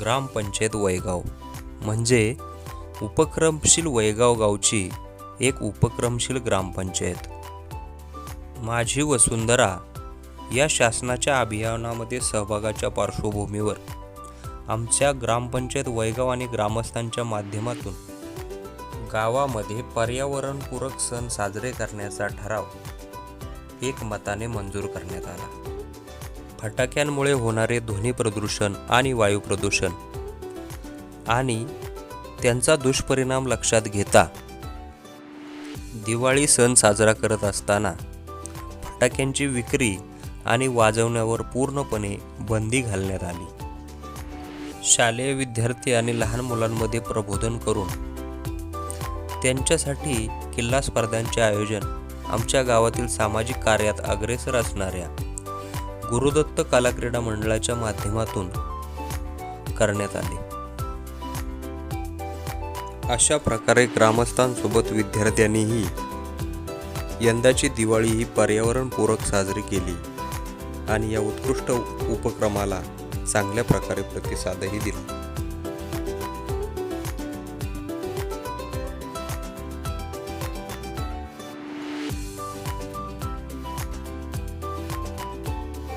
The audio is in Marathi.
ग्रामपंचायत वयगाव म्हणजे उपक्रमशील वयगाव गावची एक उपक्रमशील ग्रामपंचायत. माझी वसुंधरा या शासनाच्या अभियानामध्ये सहभागाच्या पार्श्वभूमीवर आमच्या ग्रामपंचायत वयगाव आणि ग्रामस्थांच्या माध्यमातून गावामध्ये पर्यावरणपूरक सण साजरे करण्याचा ठराव एकमताने मंजूर करण्यात आला. फटाक्यांमुळे होणारे ध्वनी प्रदूषण आणि वायू प्रदूषण. आणि त्यांचा दुष्परिणाम लक्षात घेता. दिवाळी सण साजरा करत असताना फटाक्यांची विक्री आणि वाजवण्यावर पूर्णपणे बंदी घालण्यात आली. शालेय विद्यार्थी आणि लहान मुलांमध्ये प्रबोधन करून त्यांच्यासाठी किल्ला स्पर्धांचे आयोजन आमच्या गावातील सामाजिक कार्यात अग्रेसर असणाऱ्या गुरुदत्त कलाक्रीडा मंडळाच्या माध्यमातून करण्यात आले. अशा प्रकारे ग्रामस्थांसोबत विद्यार्थ्यांनीही यंदाची दिवाळी ही पर्यावरणपूरक साजरी केली आणि या उत्कृष्ट उपक्रमाला चांगल्या प्रकारे प्रतिसादही दिला.